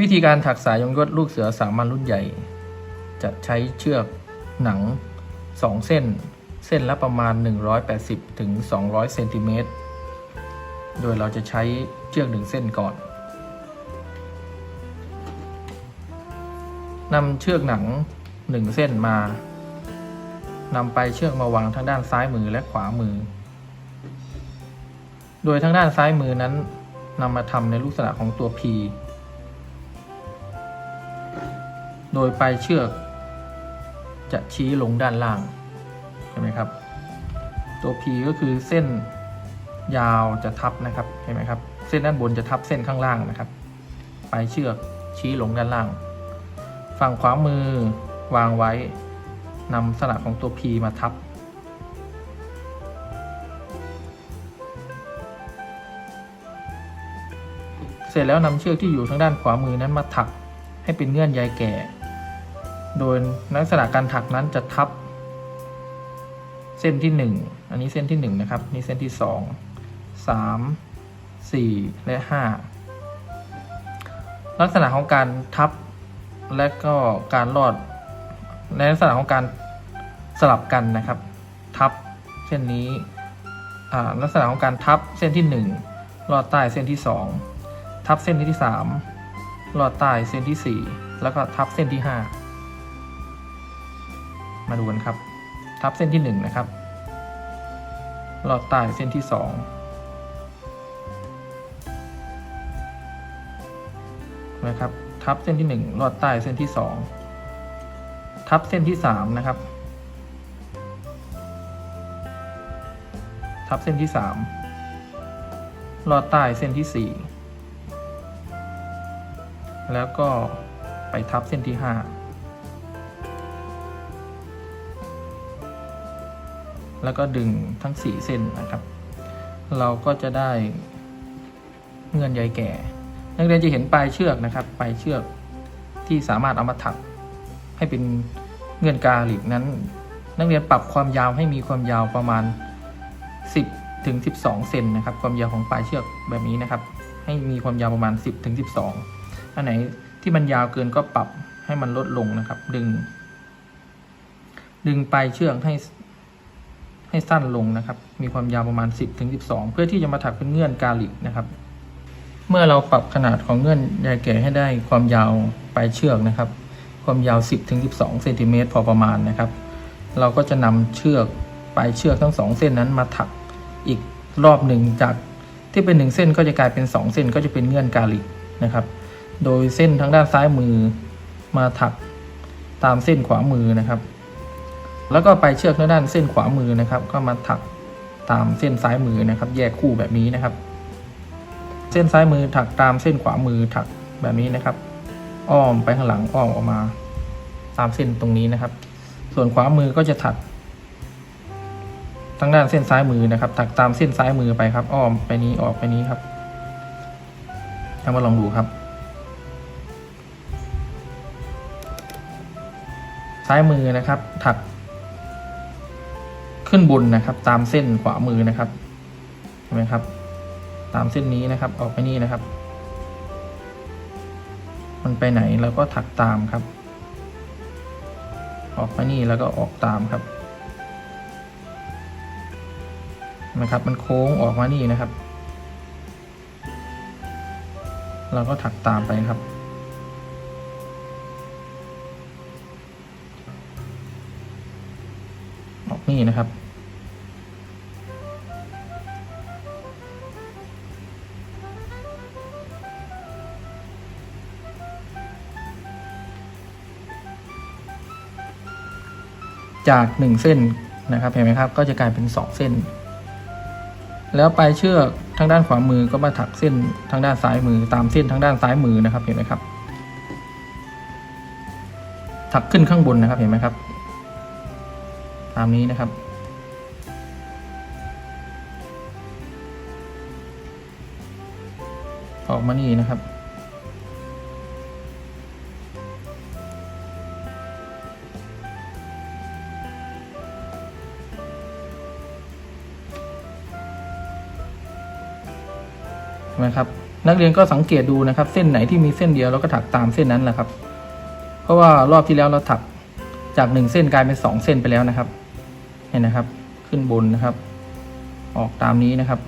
วิธีการถักสายยงยศลูกเสือสามัญรุ่นใหญ่ จะใช้เชือกหนัง 2 เส้น เส้นละประมาณ 180ถึง200เซนติเมตรโดยเราจะใช้เชือกหนึ่งเส้นก่อนนำเชือกหนังหนึ่งเส้นมานำไปเชือกมาวางทั้งด้านซ้ายมือและขวามือ โดยทางด้านซ้ายมือนั้นนำมาทำในลักษณะของตัว P โดยปลายเชือก จะชี้ลงด้านล่างเห็นไหมครับ ตัว P ก็คือเส้นยาวจะทับนะครับเห็นไหมครับ เส้นด้านบนจะทับเส้นข้างล่างนะครับ ปลายเชือกชี้ลงด้านล่าง ฝั่งขวามือวางไว้นำลักษณะของตัว P มาทับ เสร็จแล้วนำเชือกที่อยู่ทางด้านขวามือนั้นมาถักให้เป็นเงื่อนใยแก่ โดยลักษณะการถักนั้นจะทับ เส้นที่หนึ่งอันนี้เส้นที่หนึ่งนะครับ นี่เส้นที่สองสามสี่และห้าลักษณะของการทับและก็การลอดในลักษณะของการสลับกันนะครับ ทับเส้นนี้อ่าลักษณะของการทับเส้นที่หนึ่งลอดใต้เส้นที่สองทับเส้นที่สามลอดใต้เส้นที่สี่แล้วก็ทับเส้นที่ห้าาดูกันครับ ทับเส้นที่ 1 นะครับหลอดใต้เส้นที่ 2 นะครับ ทับเส้นที่ 1 ลอดใต้เส้นที่ 2 ทับเส้นที่ 3 นะครับ ทับเส้นที่ 3 ลอดใต้เส้นที่ 4 แล้วก็ไปทับเส้นที่ 5 แล้วก็ดึงทั้งสี่เส้นนะครับ เราก็จะได้เงื่อนใยแก่ นักเรียนจะเห็นปลายเชือกนะครับ ปลายเชือกที่สามารถเอามาถักให้เป็นเงื่อนกาหลีกนั้น นักเรียนปรับความยาวให้มีความยาวประมาณ 10ถึง12 เซนนะครับ ความยาวของปลายเชือกแบบนี้นะครับ ให้มีความยาวประมาณ 10ถึง12 อันไหนที่มันยาวเกินก็ปรับให้มันลดลงนะครับ ดึง ดึงปลายเชือกให้ ให้สั้นลงนะครับ มีความยาวประมาณ 10ถึง12เพื่อที่จะมาถักเป็นเงื่อนกาลิกนะครับ เมื่อเราปรับขนาดของเงื่อนใยแก่ให้ได้ความยาวปลายเชือกนะครับ ความยาว 10ถึง12เซนติเมตรพอประมาณนะครับ เราก็จะนำเชือกปลายเชือกทั้งสองเส้นนั้นมาถักอีกรอบหนึ่งจากที่เป็นหนึ่งเส้นก็จะกลายเป็นสองเส้นก็จะเป็นเงื่อนกาลิกนะครับ โดยเส้นทางด้านซ้ายมือมาถักตามเส้นขวามือนะครับ แล้วก็ไปเชือกทางด้านเส้นขวามือนะครับ ก็มาถักตามเส้นซ้ายมือนะครับ แยกคู่แบบนี้นะครับ เส้นซ้ายมือถักตามเส้นขวามือถักแบบนี้นะครับ อ้อมไปข้างหลังอ้อมออกมา ตามเส้นตรงนี้นะครับ ส่วนขวามือก็จะถักทางด้านเส้นซ้ายมือนะครับ ถักตามเส้นซ้ายมือไปครับ อ้อมไปนี้ออกไปนี้ครับทำมาลองดูครับ ซ้ายมือนะครับ ถัก ขึ้นบนนะครับ ตามเส้นขวามือนะครับเห็นไหมครับ ตามเส้นนี้นะครับ ออกไปนี่นะครับ มันไปไหนเราก็ถักตามครับ ออกไปนี่แล้วก็ออกตามครับนะครับ มันโค้งออกมานี่นะครับ เราก็ถักตามไปครับออกนี่นะครับ จากหนึ่งเส้นนะครับเห็นไหมครับ ก็จะกลายเป็นสองเส้น แล้วปลายเชือกทางด้านขวามือก็มาถักเส้นทางด้านซ้ายมือตามเส้นทางด้านซ้ายมือนะครับเห็นไหมครับ ถักขึ้นข้างบนนะครับเห็นไหมครับ ตามนี้นะครับออกมานี่นะครับ นไหมครับ นักเรียนก็สังเกตดูนะครับ เส้นไหนที่มีเส้นเดียวเราก็ถักตามเส้นนั้นแหละครับ เพราะว่ารอบที่แล้วเราถักจากหนึ่งเส้นกลายเป็นสองเส้นไปแล้วนะครับ เห็นนะครับ ขึ้นบนนะครับ ออกตามนี้นะครับ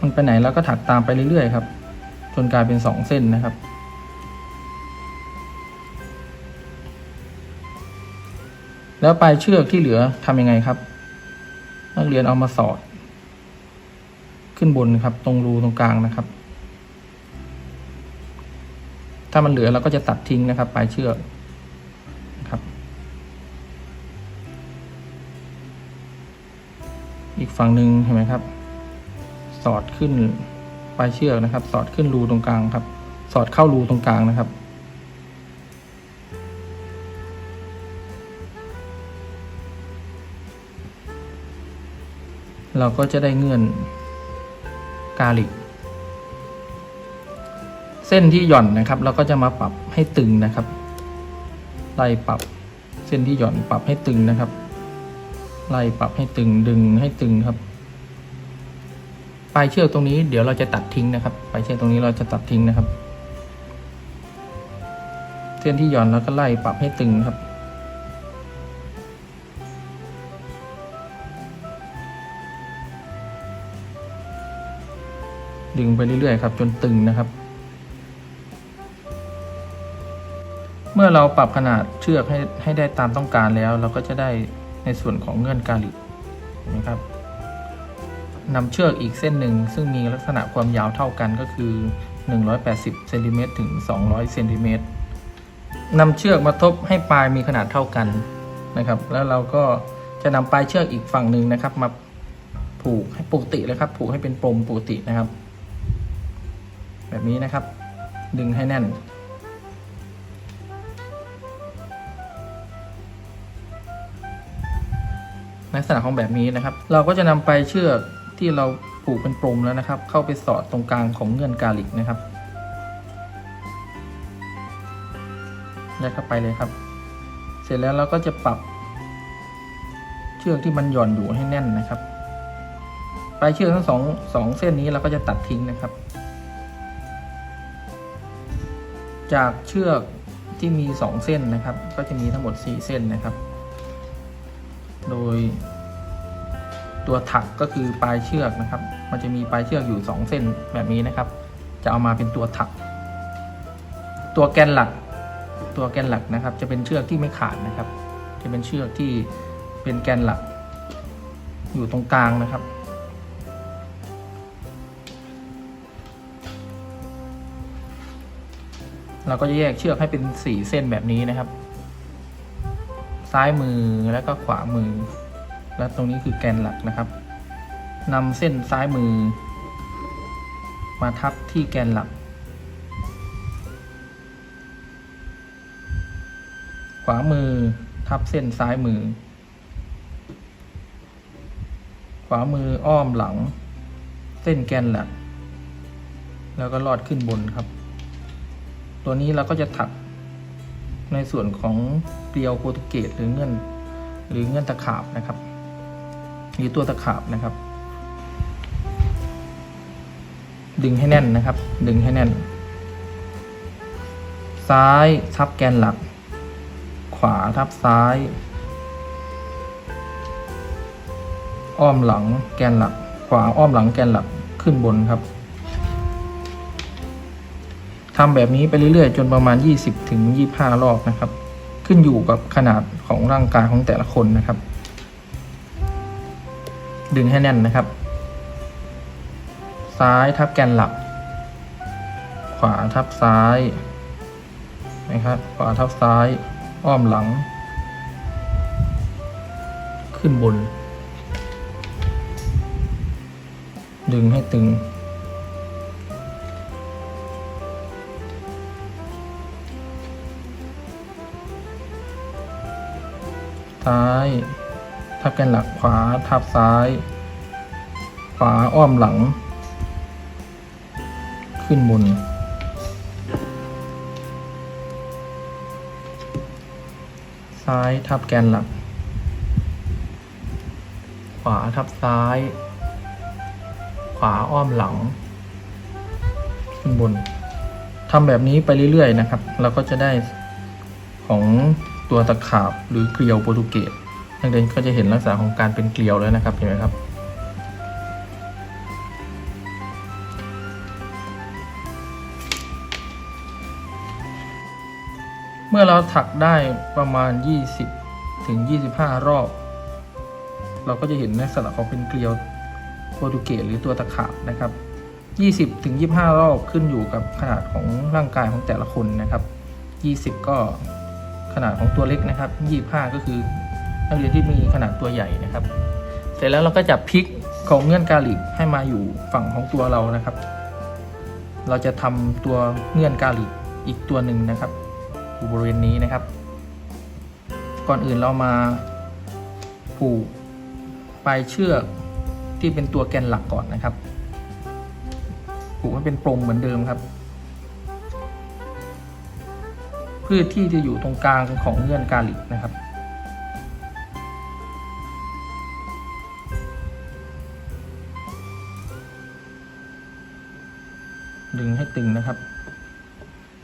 มันไปไหนเราก็ถักตามไปเรื่อยๆครับ จนกลายเป็นสองเส้นนะครับ แล้วปลายเชือกที่เหลือทำยังไงครับ นักเรียนเอามาสอด ขึ้นบนครับ ตรงรูตรงกลางนะครับ ถ้ามันเหลือเราก็จะตัดทิ้งนะครับ ปลายเชือกครับ อีกฝั่งหนึ่งเห็นไหมครับ สอดขึ้นปลายเชือกนะครับ สอดขึ้นรูตรงกลางครับ สอดเข้ารูตรงกลางนะครับ เราก็จะได้เงื่อนกาลิก เส้นที่หย่อนนะครับ เราก็จะมาปรับให้ตึงนะครับไล่ปรับเส้นที่หย่อนปรับให้ตึงนะครับไล่ปรับให้ตึงดึงให้ตึงครับ ปลายเชือกตรงนี้เดี๋ยวเราจะตัดทิ้งนะครับ ปลายเชือกตรงนี้เราจะตัดทิ้งนะครับ เส้นที่หย่อนเราก็ไล่ปรับให้ตึงครับ ดึงไปเรื่อยๆครับจนตึงนะครับ เมื่อเราปรับขนาดเชือกให้ให้ได้ตามต้องการแล้ว เราก็จะได้ในส่วนของเงื่อนกาลิกนะครับนำเชือกอีกเส้นหนึ่งซึ่งมีลักษณะความยาวเท่ากันก็คือ 180เซนติเมตรถึง 200เซนติเมตรนำเชือกมาทบให้ปลายมีขนาดเท่ากันนะครับ แล้วเราก็จะนำปลายเชือกอีกฝั่งหนึ่งนะครับมาผูกให้ปกติเลยครับ ผูกให้เป็นปมปกตินะครับ แบบนี้นะครับ ดึงให้แน่น ลักษณะของแบบนี้นะครับ เราก็จะนำไปเชือกที่เราผูกเป็นปมแล้วนะครับ เข้าไปสอดตรงกลางของเงื่อนกาลิกนะครับยัดเข้าไปเลยครับ เสร็จแล้วเราก็จะปรับ เชือกที่มันหย่อนอยู่ให้แน่นนะครับ ปลายเชือกทั้งสองสองเส้นนี้เราก็จะตัดทิ้งนะครับ จากเชือกที่มีสองเส้นนะครับ ก็จะมีทั้งหมดสี่เส้นนะครับ โดย ตัวถักก็คือปลายเชือกนะครับ มันจะมีปลายเชือกอยู่สองเส้นแบบนี้นะครับ จะเอามาเป็นตัวถัก ตัวแกนหลัก ตัวแกนหลักนะครับ จะเป็นเชือกที่ไม่ขาดนะครับ จะเป็นเชือกที่เป็นแกนหลัก อยู่ตรงกลางนะครับ เราก็จะแยกเชือกให้เป็นสี่เส้นแบบนี้นะครับ ซ้ายมือแล้วก็ขวามือ และตรงนี้คือแกนหลักนะครับนำเส้นซ้ายมือ มาทับที่แกนหลัก ขวามือทับเส้นซ้ายมือ ขวามืออ้อมหลัง เส้นแกนหลัก แล้วก็ลอดขึ้นบนครับ ตัวนี้เราก็จะถักในส่วนของเกลียวโปรตุเกสหรือเงื่อนหรือเงื่อนตะขาบนะครับ หรือตัวตะขาบนะครับ ดึงให้แน่นนะครับ ดึงให้แน่น ซ้ายทับแกนหลัก ขวาทับซ้าย อ้อมหลังแกนหลัก ขวาอ้อมหลังแกนหลักขึ้นบนครับ ทำแบบนี้ไปเรื่อยๆ จนประมาณ 20ถึง25รอบนะครับ ขึ้นอยู่กับขนาดของร่างกายของแต่ละคนนะครับ ดึงให้แน่นนะครับ ซ้ายทับแกนหลัก ขวาทับซ้ายนะครับ ขวาทับซ้าย อ้อมหลัง ขึ้นบน ดึงให้ตึง ซ้าย ทับแกนหลักขวา ทับซ้าย ขวาอ้อมหลัง ขึ้นบน ซ้ายทับแกนหลัก ขวาทับซ้าย ขวาอ้อมหลัง ขึ้นบนทำแบบนี้ไปเรื่อยๆนะครับ เราก็จะได้ของ ตัวตะขาบหรือเกลียวโปรตุเกสนักเรียนก็จะเห็นลักษณะของการเป็นเกลียวแล้วนะครับเห็นไหมครับเมื่อเราถักได้ประมาณ 20 ถึง 25 รอบ เราก็จะเห็นลักษณะของเป็นเกลียวโปรตุเกสหรือตัวตะขาบนะครับ 20 ถึง 25 รอบขึ้นอยู่กับขนาดของร่างกายของแต่ละคนนะครับ 20 ก็ ขนาดของตัวเล็กนะครับ25 ก็คือนักเรียนที่มีขนาดตัวใหญ่นะครับ เสร็จแล้วเราก็จะพลิกของเงื่อนกาลิกให้มาอยู่ฝั่งของตัวเรานะครับ เราจะทำตัวเงื่อนกาลิกอีกตัวหนึ่งนะครับอยู่บริเวณนี้นะครับ ก่อนอื่นเรามาผูกปลายเชือกที่เป็นตัวแกนหลักก่อนนะครับ ผูกให้เป็นปรงเหมือนเดิมครับ พื่อที่จะอยู่ตรงกลางของเงื่อนกาลิกนะครับดึงให้ตึงนะครับ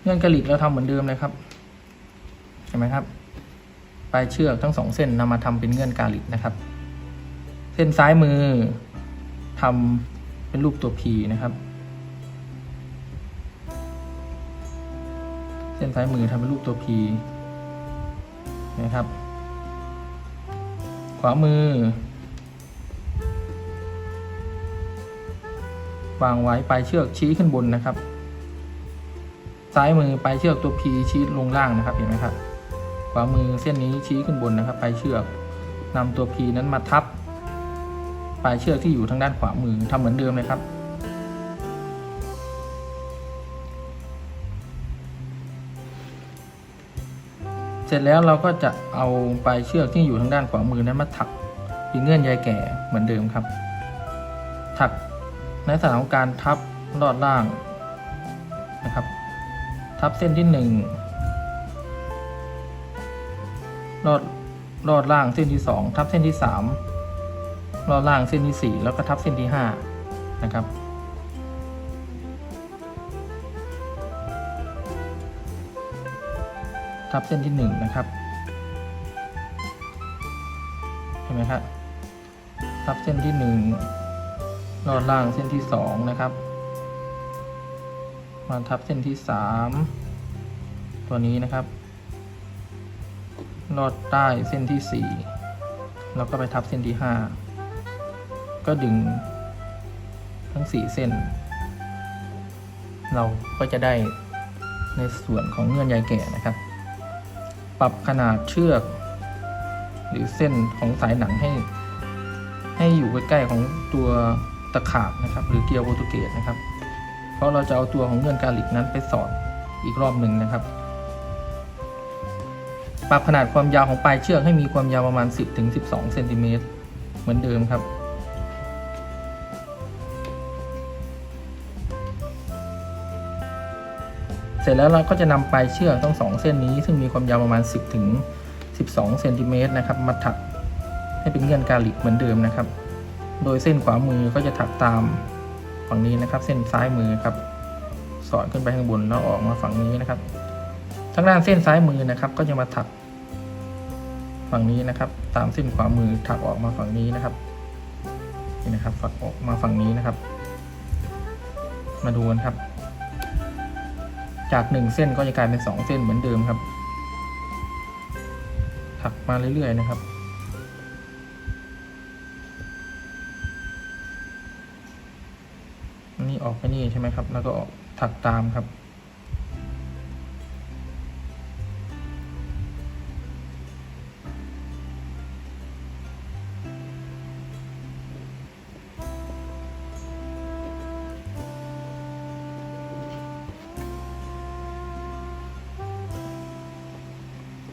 เงื่อนกาลิกเราทำเหมือนเดิมเลยครับ เห็นไหมครับ ปลายเชือกทั้งสองเส้นนำมาทำเป็นเงื่อนกาลิกนะครับ เส้นซ้ายมือทำเป็นรูปตัว P นะครับ เส้นซ้ายมือทำเป็นรูปตัว P นะครับ ขวามือ วางไว้ปลายเชือกชี้ขึ้นบนนะครับ ซ้ายมือปลายเชือกตัว P ชี้ลงล่างนะครับเห็นไหมครับ ขวามือเส้นนี้ชี้ขึ้นบนนะครับปลายเชือกนำตัว P นั้นมาทับปลายเชือกที่อยู่ทางด้านขวามือทำเหมือนเดิมเลยครับ เสร็จแล้วเราก็จะเอาปลายเชือกที่อยู่ทางด้านขวามือนั้นมาถักเป็นเงื่อนใยแก่เหมือนเดิมครับ ถักในสถานของการทับลอดล่างนะครับ ทับเส้นที่หนึ่งลอดลอดล่างเส้นที่สองทับเส้นที่สามลอดล่างเส้นที่สี่แล้วก็ทับเส้นที่ห้านะครับ ทับเส้นที่หนึ่งนะครับ เห็นไหมครับทับเส้นที่หนึ่งลอดล่างเส้นที่สองนะครับ มาทับเส้นที่สามตัวนี้นะครับ ลอดใต้เส้นที่สี่แล้วก็ไปทับเส้นที่ห้าก็ดึงทั้งสี่เส้น เราก็จะได้ในส่วนของเงื่อนใยแก่นะครับ ปรับขนาดเชือก หรือเส้นของสายหนังให้ ให้อยู่ใกล้ๆของตัวตะขาบนะครับ หรือเกลียวโปรตุเกสนะครับ เพราะเราจะเอาตัวของเงื่อนการลิกนั้นไปสอดอีกรอบหนึ่งนะครับ ปรับขนาดความยาวของปลายเชือกให้มีความยาวประมาณ 10-12เซนติเมตรเหมือนเดิมครับ ร็จแล้วเราก็จะนำปลายเชือกทั้งสองเส้นนี้ ซึ่งมีความยาวประมาณ 10ถึง12เซนติเมตรนะครับมาถักให้เป็นเงื่อนกาลิกเหมือนเดิมนะครับ โดยเส้นขวามือก็จะถักตามฝั่งนี้นะครับ เส้นซ้ายมือครับ สอดขึ้นไปข้างบนแล้วออกมาฝั่งนี้นะครับทางด้านเส้นซ้ายมือนะครับ ก็จะมาถักฝั่งนี้นะครับ ตามเส้นขวามือถักออกมาฝั่งนี้นะครับนี่นะครับฝักออกมาฝั่งนี้นะครับ มาดูกันครับ จากหนึ่งเส้นก็จะกลายเป็นสองเส้นเหมือนเดิมครับ ถักมาเรื่อยๆนะครับ นี่ออกไปนี่ใช่ไหมครับ แล้วก็ถักตามครับ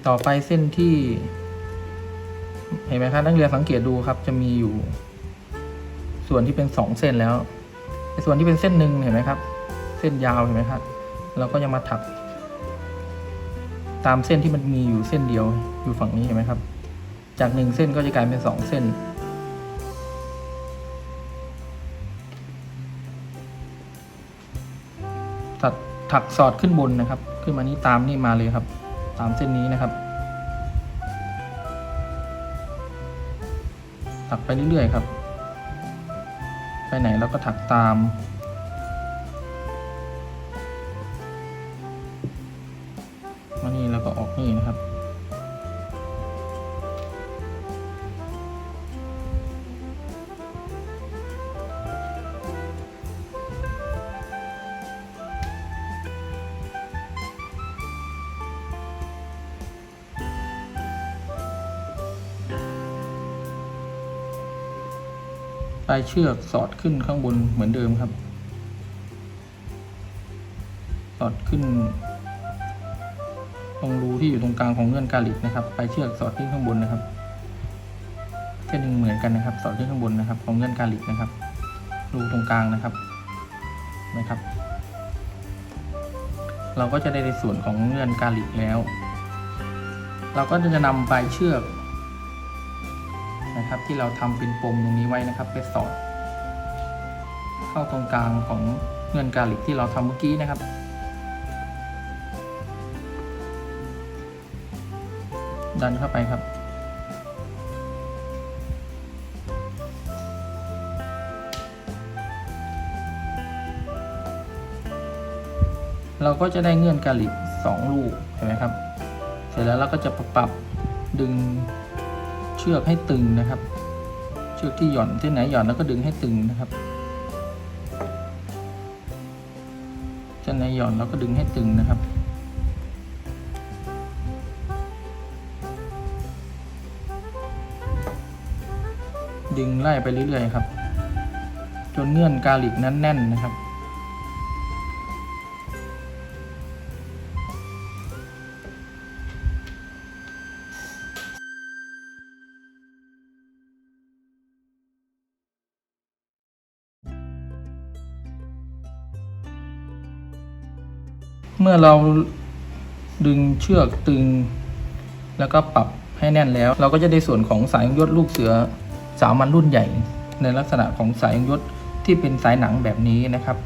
ต่อไปเส้นที่ เห็นไหมครับนักเรียนสังเกตดูครับ จะมีอยู่ ส่วนที่เป็นสองเส้นแล้วส่วนที่เป็นเส้นหนึ่งเห็นไหมครับ เส้นยาวเห็นไหมครับ เราก็ยังมาถัก ตามเส้นที่มันมีอยู่เส้นเดียวอยู่ฝั่งนี้เห็นไหมครับ จากหนึ่งเส้นก็จะกลายเป็นสองเส้นถักสอดขึ้นบนนะครับ ขึ้นมานี้ตามนี่มาเลยครับ ตามเส้นนี้นะครับถักไปเรื่อยๆครับ ไปไหนเราก็ถักตามายเชือกสอดขึ้นข้างบนเหมือนเดิมครับ สอดขึ้น ตรงรูที่อยู่ตรงกลางของเงื่อนกาลิกนะครับปลายเชือกสอดขึ้นข้างบนนะครับเส้นหนึ่งเหมือนกันนะครับ สอดขึ้นข้างบนนะครับ ของเงื่อนกาลิกนะครับ รูตรงกลางนะครับนะครับ เราก็จะได้ในส่วนของเงื่อนกาลิกแล้ว เราก็จะนำปลายเชือก นะครับ ที่เราทำเป็นปมตรงนี้ไว้นะครับไปสอดเข้าตรงกลางของเงินกาลิกที่เราทำเมื่อกี้นะครับดันเข้าไปครับ เราก็จะได้เงื่อนกาลิกสองลูกเห็นไหมครับ เสร็จแล้วเราก็จะปรับดึง ชือกให้ตึงนะครับ เชือกที่หย่อนที่ไหนหย่อนแล้วก็ดึงให้ตึงนะครับเส้นไหนหย่อนแล้วก็ดึงให้ตึงนะครับ ดึงไล่ไปเรื่อยๆครับ จนเงื่อนกาลิกนั้นแน่นนะครับ เมื่อเราดึงเชือกตึง แล้วก็ปรับให้แน่นแล้ว เราก็จะได้ส่วนของสายยศลูกเสือสามันรุ่นใหญ่ ในลักษณะของสายยศที่เป็นสายหนังแบบนี้นะครับ